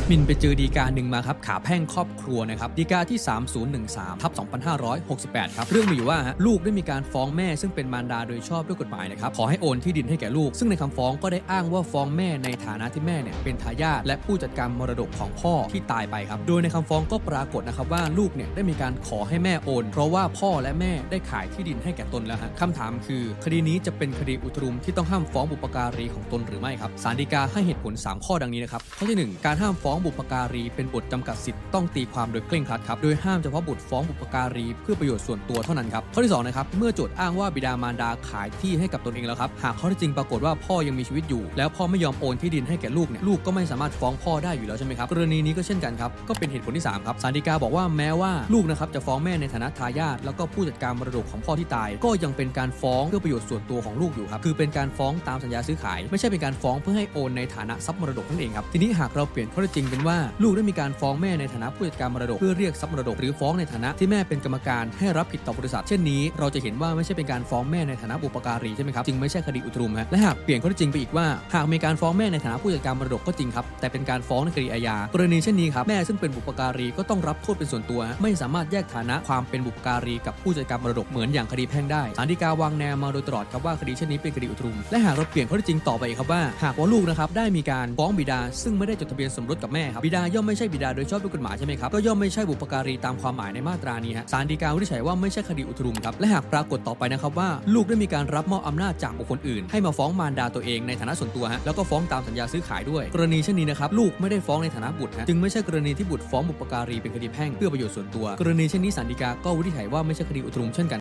ดมินไปเจอดีกาหนึ่งมาครับขาแพ่งครอบครัวนะครับดีกาที่ 3013ทับ2568 ครับเรื่องมีอยู่ว่าฮะลูกได้มีการฟ้องแม่ซึ่งเป็นมารดาโดยชอบด้วยกฎหมายนะครับขอให้โอนที่ดินให้แก่ลูก ซึ่งในคำฟ้องก็ได้อ้างว่าฟ้องแม่ในฐานะที่แม่เนี่ยเป็นทายาทและผู้จัดการมรดกของพ่อที่ตายไปครับโดยในคำฟ้องก็ปรากฏนะครับว่าลูกเนี่ยได้มีการขอให้แม่โอน เพราะว่าพ่อและแม่ได้ขายที่ดินให้แก่ตนแล้วฮะคำถามคือ คดีนี้จะเป็นคดีอุทรุมที่ต้องห้ามฟ้องบุปการีของตนหรือไม่ครับศาลฎีกาให้เหตุผล 3 ข้อดังนี้นะครับข้อที่ 1 การห้ามฟ้องบุปการีเป็นบทจำกัดสิทธิ์ต้องตีความโดยเคร่งครัดครับโดยห้ามเฉพาะบุตรฟ้องบุปการีเพื่อประโยชน์ส่วนตัวเท่านั้นครับข้อที่2นะครับเมื่อโจทย์อ้างว่าบิดามารดาขายที่ให้กับตนเองแล้วครับหากข้อที่จริงปรากฏว่าพ่อยังมีชีวิตอยู่ แล้วพ่อไม่ยอมโอนที่ดินให้แก่ลูกเนี่ยลูกก็ไม่สามารถฟ้องพ่อได้อยู่แล้วใช่ไหมครับกรณีนี้ก็เช่นกันครับก็เป็นเหตุผลที่3ครับศาลฎีกาบอกว่าแม้ว่าลูกนะครับจะฟ้องแม่ในฐานะทายาทแล้วก็ผู้จัดการมรดกของพ่อที่ตาย ก็ยังเป็นการฟ้องเพื่อประโยชน์ส่วนตัวของลูกอยู่ครับคือเป็นการฟ้องตามสัญญาซื้อขาย ไม่ใช่เป็นการฟ้องเพื่อให้โอนในฐานะทรัพย์มรดกนั่นเองครับทีนี้หากเราเปลี่ยนข้อเท็จจริงเป็นว่าลูกได้มีการฟ้องแม่ในฐานะผู้จัดการมรดกเพื่อเรียกทรัพย์มรดกหรือฟ้องในฐานะที่แม่เป็นกรรมการให้รับผิดต่อบริษัท เช่นนี้เราจะเห็นว่าไม่ใช่เป็นการฟ้องแม่ในฐานะบุปการีใช่ไหมครับจึงไม่ใช่คดีอุทรุมฮะและหากเปลี่ยนข้อเท็จจริงไปอีกว่าหากมีการฟ้องแม่ในฐานะผู้จัดการมรดกก็จริงครับแต่เป็นการฟ้องในคดีอาญากรณีเช่นนี้ครับแม่ซึ่งเป็นบุปการีก็ต้องรับโทษเป็นส่วนตัว ไม่สามารถแยกฐานะความเป็นบุปการีกับผู้จัดการมรดกเหมือนอย่างคดีแพ่งได้ศาลฎีกาวางแนวมาโดยตลอดครับว่าคดีเช่นนี้เป็นคดีอุทรุมและหากเราเปลี่ยนข้อท็จจริงต่อไปครับว่า หากว่าลูกนะครับได้มีการฟ้องบิดาซึ่งไม่ได้จดทะเบียนสมรสกับแม่ครับบิดาย่อมไม่ใช่บิดาโดยชอบด้วยกฎหมายใช่ไหมครับก็ย่อมไม่ใช่บุปการีตามความหมายในมาตรานี้ฮะศาลฎีกาวินิจฉัยว่าไม่ใช่คดีอุทรุมครับและหากปรากฏต่อไปนะครับว่า ลูกได้มีการรับมอบอำนาจจากบุคคลอื่น ให้มาฟ้องมารดาตัวเองในฐานะส่วนตัวฮะแล้วก็ฟ้องตามสัญญาซื้อขายด้วย กรณีเช่นนี้นะครับลูกไม่ได้ฟ้องในฐานะบุตรฮะจึงไม่ใช่กรณีที่บุตรฟ้องบุปการีเป็นคดีแพ่งเพื่อประโยชน์ส่วนตัว กรณีเช่นนี้ศาลฎีกาก็วินิจฉัยว่าไม่ใช่คดีอุทรุมเช่นกัน